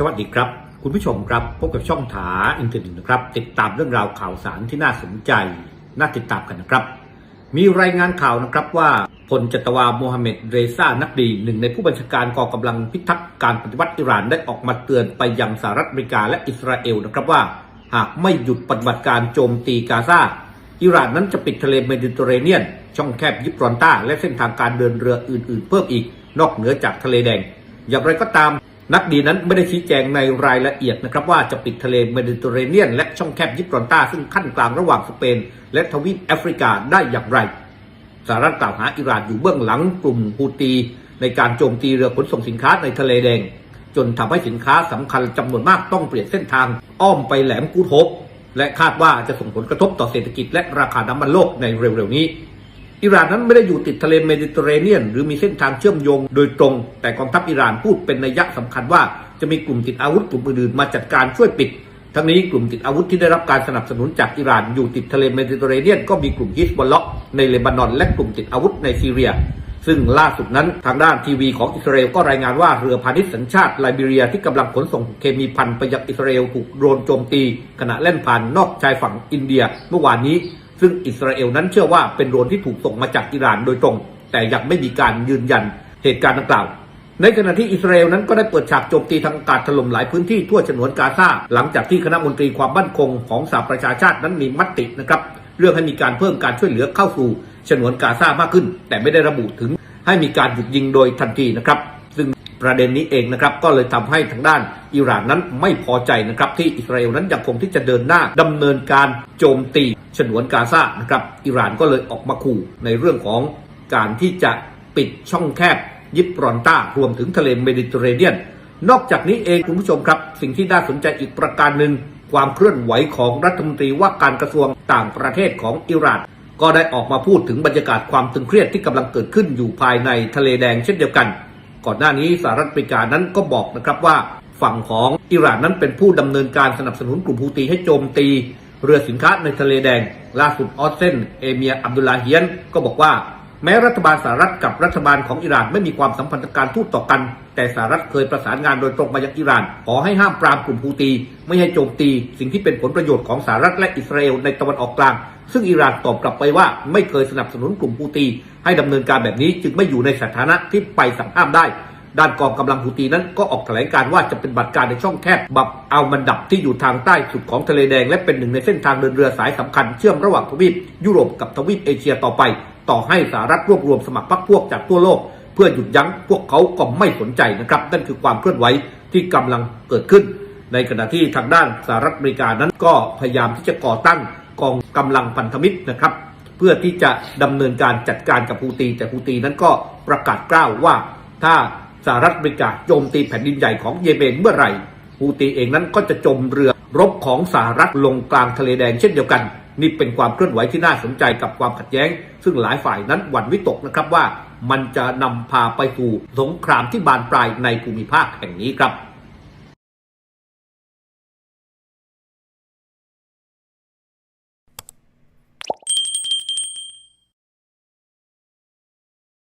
สวัสดีครับ คุณผู้ชมครับ พบกับช่องถาอินเทอร์เน็ตนะครับ ติดตามเรื่องราวข่าวสารที่น่าสนใจ น่าติดตามกันนะครับ มีรายงานข่าวนะครับว่าพลจัตวาโมฮัมเหม็ดเรซานักดีหนึ่งในผู้บัญชาการกองกำลังพิทักษ์การปฏิวัติอิหร่านได้ออกมาเตือนไปยังสหรัฐอเมริกาและอิสราเอลนะครับว่า หากไม่หยุดปฏิบัติการโจมตีกาซาอิหร่านนั้นจะปิดทะเลเมดิเตอร์เรเนียน ช่องแคบยิบรอนตาและเส้นทางการเดินเรืออื่น ๆ เพิ่มอีกนอกเหนือจากทะเลแดง อย่างไรก็ตาม นักดีนั้นไม่ได้ชี้แจงในรายละเอียดนะครับว่าจะปิดทะเลเมดิเตอร์เรเนียน และช่องแคบยิบรอนตาซึ่งขั้นกลางระหว่างสเปน และทวีปแอฟริกาได้อย่างไรสหรัฐกล่าวหาอิหร่านอยู่เบื้องหลังกลุ่มฮูตี ในการโจมตีเรือขนส่งสินค้าในทะเลแดง จนทำให้สินค้าสำคัญจำนวนมากต้องเปลี่ยนเส้นทาง อ้อมไปแหลมกูดโฮปและคาดว่าจะส่งผลกระทบต่อเศรษฐกิจและราคาน้ำมันโลกในเร็วๆนี้ อิหร่านนั้นไม่ได้อยู่ติดทะเลเมดิเตอร์เรเนียน หรือมีเส้นทางเชื่อมโยงโดยตรง แต่กองทัพอิหร่านพูดเป็นนัยยะสำคัญว่าจะมีกลุ่มติดอาวุธกลุ่มอื่นๆมาจัดการช่วยปิด ทั้งนี้กลุ่มติดอาวุธที่ได้รับการสนับสนุนจากอิหร่านอยู่ติดทะเลเมดิเตอร์เรเนียนก็มีกลุ่มฮิสบอลเลาะห์ในเลบานอนและกลุ่มติดอาวุธในซีเรีย ซึ่งล่าสุดนั้นทางด้านทีวีของอิสราเอลก็รายงานว่าเรือพาณิชย์สัญชาติไลบีเรียที่กำลังขนส่งเคมีพันไปยังอิสราเอลถูกโดรนโจมตี ขณะแล่นผ่านนอกชายฝั่งอินเดีย เมื่อวานนี้ ซึ่งอิสราเอลนั้นเชื่อว่าเป็นโดรนที่ถูกส่งมาจากอิหร่านโดยตรง แต่ยังไม่มีการยืนยันเหตุการณ์ดังกล่าว ในขณะที่อิสราเอลนั้นก็ได้เปิดฉากโจมตีทางอากาศถล่มหลายพื้นที่ทั่วฉนวนกาซาหลังจากที่คณะมนตรีความมั่นคงของสหประชาชาตินั้นมีมตินะครับเรื่องให้มีการเพิ่มการช่วยเหลือเข้าสู่ฉนวนกาซามากขึ้น แต่ไม่ได้ระบุถึงให้มีการหยุดยิงโดยทันทีนะครับ ประเด็นนี้เองนะครับก็เลยทำให้ทางด้านอิหร่านนั้นไม่พอใจนะครับที่อิสราเอลนั้นยังคงที่จะเดินหน้าดำเนินการโจมตีฉนวนกาซานะครับอิหร่านก็เลยออกมาขู่ในเรื่องของการที่จะปิดช่องแคบยิบรอนต้ารวมถึงทะเลเมดิเตอร์เรเนียน นอกจากนี้เองคุณผู้ชมครับ สิ่งที่น่าสนใจอีกประการหนึ่งความเคลื่อนไหวของรัฐมนตรีว่าการกระทรวงต่างประเทศของอิหร่านก็ได้ออกมาพูดถึงบรรยากาศความตึงเครียดที่กำลังเกิดขึ้นอยู่ภายในทะเลแดงเช่นเดียวกัน ก่อนหน้านี้สหรัฐอเมริกานั้นก็บอกนะครับว่าฝั่งของอิหร่านนั้นเป็นผู้ดำเนินการสนับสนุนกลุ่มฮูตีให้โจมตี เรือสินค้าในทะเลแดง ล่าสุดออสเซนเอเมียอับดุลลาเฮียนก็บอกว่า แม้รัฐบาลสหรัฐกับรัฐบาลของอิหร่านไม่มีความสัมพันธ์การทูตต่อกัน แต่สหรัฐเคยประสานงานโดยตรงมายังอิหร่าน ขอให้ห้ามปรามกลุ่มฮูตี ไม่ให้โจมตี สิ่งที่เป็นผลประโยชน์ของสหรัฐและอิสราเอลในตะวันออกกลาง ซึ่งอิหร่านตอบกลับไปว่าไม่เคยสนับสนุนกลุ่มฮูตี ให้ดำเนินการแบบนี้จึงไม่อยู่ในสถานะที่ไปสั่งห้ามได้ด้านกองกำลังฮูตีนั้นก็ออกแถลงการว่าจะเป็นบัตรการในช่องแคบบับเอามันดับที่อยู่ทางใต้สุดของทะเลแดง และเป็นหนึ่งในเส้นทางเดินเรือสายสำคัญเชื่อมระหว่างทวีปยุโรปกับทวีปเอเชียต่อไป ต่อให้สหรัฐรวบรวมสมัครพรรคพวกจากทั่วโลก เพื่อหยุดยั้งพวกเขาก็ไม่สนใจนะครับ นั่นคือความเคลื่อนไหวที่กำลังเกิดขึ้น ในขณะที่ทางด้านสหรัฐอเมริกานั้นก็พยายามที่จะก่อตั้งกองกำลังพันธมิตรนะครับ เพื่อที่จะดำเนินการจัดการกับฮูตี แต่ฮูตีนั้นก็ประกาศกล้าวว่า ถ้าสหรัฐอเมริกาโจมตีแผ่นดินใหญ่ของเยเมนเมื่อไหร่ฮูตีเองนั้นก็จะจมเรือรบของสหรัฐลงกลางทะเลแดงเช่นเดียวกัน นี่เป็นความเคลื่อนไหวที่น่าสนใจกับความขัดแย้ง ซึ่งหลายฝ่ายนั้นหวั่นวิตกนะครับว่ามันจะนำพาไปสู่สงครามที่บานปลายในภูมิภาคแห่งนี้ครับ